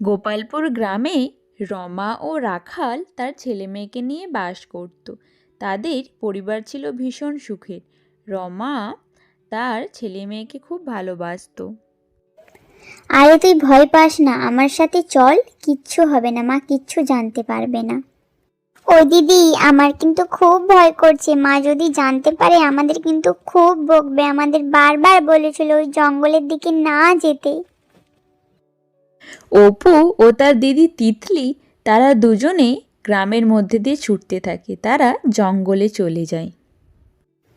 গোপালপুর গ্রামে রমা ও রাখাল তার ছেলে মেয়েকে নিয়ে বাস করত। তাদের পরিবার ছিল ভীষণ সুখের। রমা তার ছেলে মেয়েকে খুব ভালোবাসতো। আরে তুই ভয় পাস না, আমার সাথে চল, কিচ্ছু হবে না, মা কিচ্ছু জানতে পারবে না। ও দিদি, আমার কিন্তু খুব ভয় করছে, মা যদি জানতে পারে আমাদের কিন্তু খুব বকবে, আমাদের বারবার বলেছিল ওই জঙ্গলের দিকে না যেতে। অপু ও তার দিদি তিতলি, তারা দুজনে গ্রামের মধ্যে দিয়ে ছুটতে থাকে। তারা জঙ্গলে চলে যায়।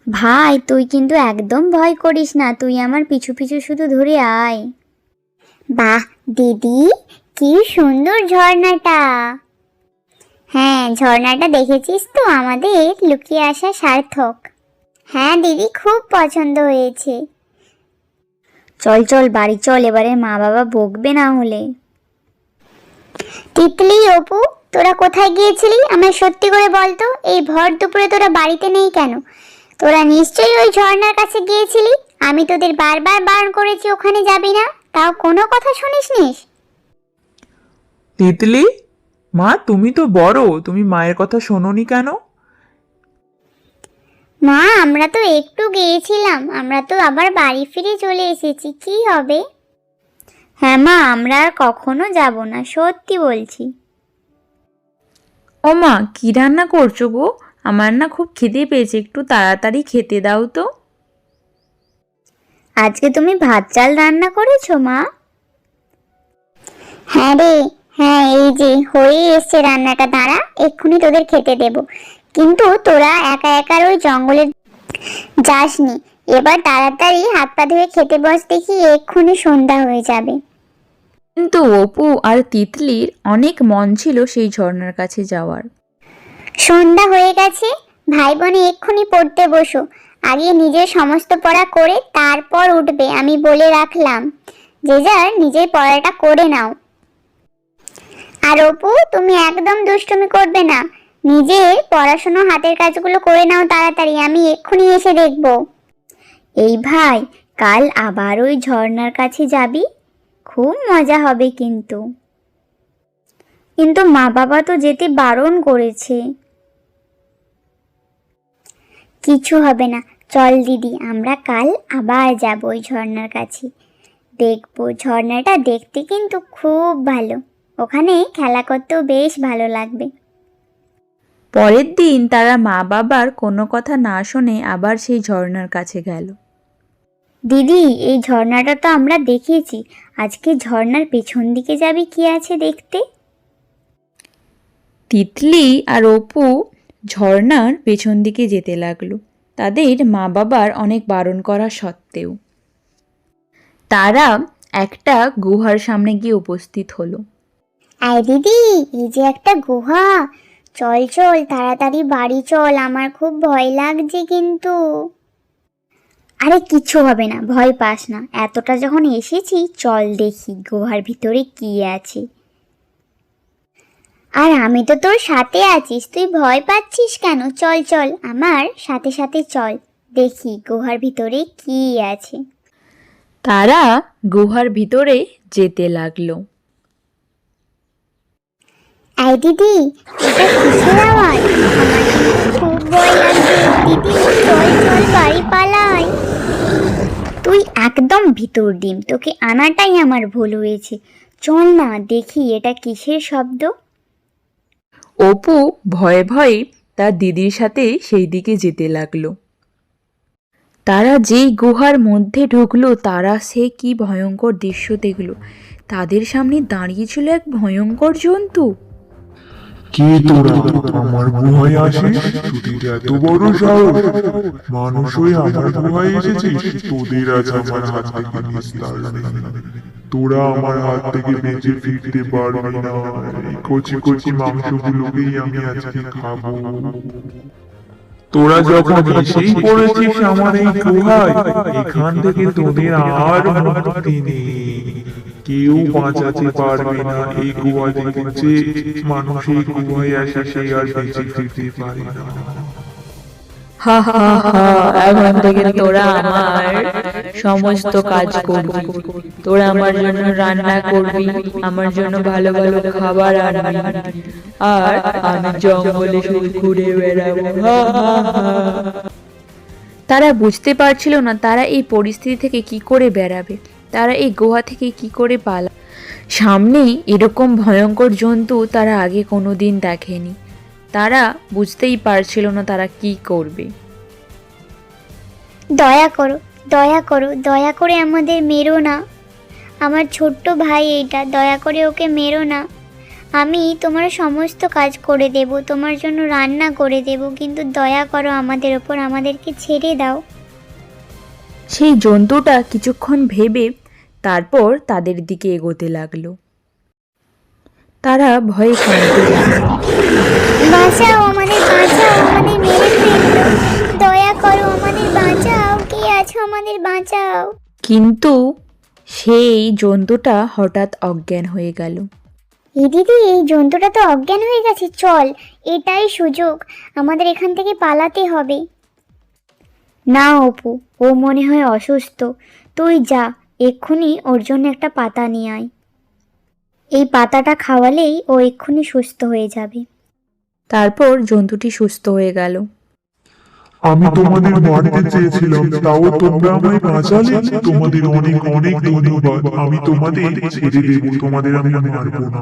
ভাই, তুই কিন্তু একদম ভয় করিস না, তুই আমার পিছু পিছু শুধু ধরে আয়। বাহ, দিদি, কি সুন্দর ঝর্ণাটা। হ্যাঁ ঝর্ণাটা দেখেছিস তো? আমাদের লুকিয়ে আসা সার্থক। হ্যাঁ দিদি, খুব পছন্দ হয়েছে। চল চল, বাড়ি চল, এবারে মা বাবা বকবে না হলে। তিতলি, অপু, তোরা কোথায় গিয়েছিলি? আমায় সত্যি করে বলতো, এই ভর দুপুরে তোরা বাড়িতে নেই কেন? তোরা নিশ্চয়ই ওই ঝর্ণার কাছে গিয়েছিলি? আমি তোদের বারবার বারণ করেছি, ওখানে যাবি না। তাও কোনো কথা শুনিস নিস? তিতলি? মা, তুমি তো বড়, তুমি মায়ের কথা শোনোনি কেন? মা আমরা তো একটু গিয়েছিলাম। আমরা তো আবার বাড়ি ফিরে চলে এসেছি। কি হবে? হ্যাঁ মা আমরা আর কখনো যাব না সত্যি বলছি। ও মা কী রান্না করছ গো? আমার না খুব খিদে পেয়েছে একটু তাড়াতাড়ি খেতে দাও তো। আজকে তুমি ভাত চাল রান্না করেছ মা? হ্যাঁ রে হ্যাঁ এই যে হয়ে এসছে রান্নাটা দাঁড়া এক্ষুনি তোদের খেতে দেব। কিন্তু তোরা একা একা ওই জঙ্গলে যাসনি। এবার তাড়াতাড়ি হাত পা ধুয়ে খেতে বস দেখি এক্ষুনি সন্ধ্যা হয়ে যাবে। কিন্তু অপু আর তিতলির অনেক মন ছিল সেই ঝর্ণার কাছে যাওয়ার। সন্ধ্যা হয়ে গেছে ভাই বোনে এক্ষুনি পড়তে বসো। আগে নিজের সমস্ত পড়া করে তারপর উঠবে আমি বলে রাখলাম। যে যার নিজের পড়াটা করে নাও। আর অপু, তুমি একদম দুষ্টুমি করবে না। নিজের পড়াশোনা হাতের কাজগুলো করে নাও তাড়াতাড়ি, আমি এক্ষুনি এসে দেখব। এই ভাই, কাল আবার ওই ঝর্ণার কাছে যাবি? খুব মজা হবে কিন্তু। কিন্তু মা বাবা তো যেতে বারণ করেছে। কিছু হবে না, চল দিদি, আমরা কাল আবার যাব ওই ঝর্ণার কাছে। দেখব, ঝর্ণাটা দেখতে কিন্তু খুব ভালো। ওখানে খেলা করতেও বেশ ভালো লাগবে। পরের দিন তারা মা বাবার কোনো কথা না শুনে আবার সেই ঝর্ণার কাছে গেল। দিদি এই ঝর্ণাটা তো আমরা দেখিয়েছি। আজকে ঝর্ণার পেছন দিকে যাবি কি আছে দেখতে? তিতলি আর অপু ঝর্ণার পেছন দিকে যেতে লাগল। তাদের মা বাবার অনেক বারণ করা সত্ত্বেও। তারা একটা গুহার সামনে গিয়ে উপস্থিত হলো। আয় দিদি, এই যে একটা গুহা। চল চল, তাড়াতাড়ি বাড়ি চল, আমার খুব ভয় লাগছে কিন্তু। আরে কিচ্ছু হবে না, ভয় পাস না। এতটা যখন এসেছি, চল দেখি গুহার ভিতরে কি আছে। আর আমি তো তোর সাথে আছিস, তুই ভয় পাচ্ছিস কেন? চল চল, আমার সাথে সাথে চল, দেখি গুহার ভিতরে কি আছে। তারা গুহার ভিতরে যেতে লাগল। আই দিদি, এটা কিসের আওয়াজ? দিদি চল বাড়ি পালাই। তুই একদম ভিতর ডিম, তোকে আনাটাই আমার ভুল হয়েছে। চল না, দেখি এটা কিসের শব্দ? অপু ভয়ে ভয়ে তার দিদির সাথে সেই দিকে যেতে লাগল। তারা যেই গুহার মধ্যে ঢুকলো, তারা সে কি ভয়ঙ্কর দৃশ্য দেখল। তাদের সামনে দাঁড়িয়েছিল এক ভয়ঙ্কর জন্তু। কে তোরা আমার গুহায় আসিস? তোদের এত বড় সাহস। মানুষ হয়ে আমার গুহায় এসেছিস? তোদের আজ আমার হাত থেকে নিস্তার নেই। তোরা আমার হাত থেকে বেঁচে ফিরতে পারবি না। এই কচি কচি মাংসগুলোকেই আমি আজকে খাব। তোরা যখন এসেই পড়েছিস আমার এই গুহায় এখান থেকে তোদের আর মুক্তি নেই। কেউ বাঁচাতে পারবে না এই থেকে যে মানুষ এই সে আর বেঁচে ফিরতে পারে না। এখন থেকে তোরা আমার সমস্ত কাজ করবি। তোরা আমার জন্য রান্না করবি, আমার জন্য ভালো ভালো খাবার আনবি। আর আমি জঙ্গলে শুধু ঘুরে বেড়াবো। তারা বুঝতে পারছিল না তারা এই পরিস্থিতি থেকে কি করে বেরাবে তারা এই গুহা থেকে কি করে পালা? সামনে এরকম ভয়ঙ্কর জন্তু তারা আগে কোনো দিন দেখেনি। তারা বুঝতেই পারছিল না তারা কি করবে। দয়া করো দয়া করো, দয়া করে আমাদের মেরো না। আমার ছোট্ট ভাই এইটা, দয়া করে ওকে মেরো না। আমি তোমার সমস্ত কাজ করে দেব, তোমার জন্য রান্না করে দেব, কিন্তু দয়া করো আমাদের ওপর আমাদেরকে ছেড়ে দাও। সেই জন্তুটা কিছুক্ষণ ভেবে তারপর তাদের দিকে এগোতে লাগল। তারা ভয়ে কাঁদতে বাঁচাও আমাদের বাঁচাও আমাদের মেরে ফেলল। দয়া করো আমাদের বাঁচাও কে আছো আমাদের বাঁচাও। কিন্তু সেই জন্তুটা হঠাৎ অজ্ঞান হয়ে গেল। এ দিদি এই জন্তুটা তো অজ্ঞান হয়ে গেছে চল এটাই সুযোগ। আমাদের এখান থেকে পালাতে হবে। না অপু ও মনে হয় অসুস্থ। তুই যা এক্ষুনি ওর জন্য একটা পাতা নিয়ে আয়। এই পাতাটা খাওয়ালেই ও এক্ষুনি সুস্থ হয়ে যাবে। তারপর জন্তুটি সুস্থ হয়ে গেল। আমি তোমাদের মারতে চেয়েছিলাম তাও তোমরা আমায় বাঁচালে? তোমাদের অনেক অনেক ধন্যবাদ। আমি তোমাদের ছেড়ে দেবো তোমাদের আমি মারবো না।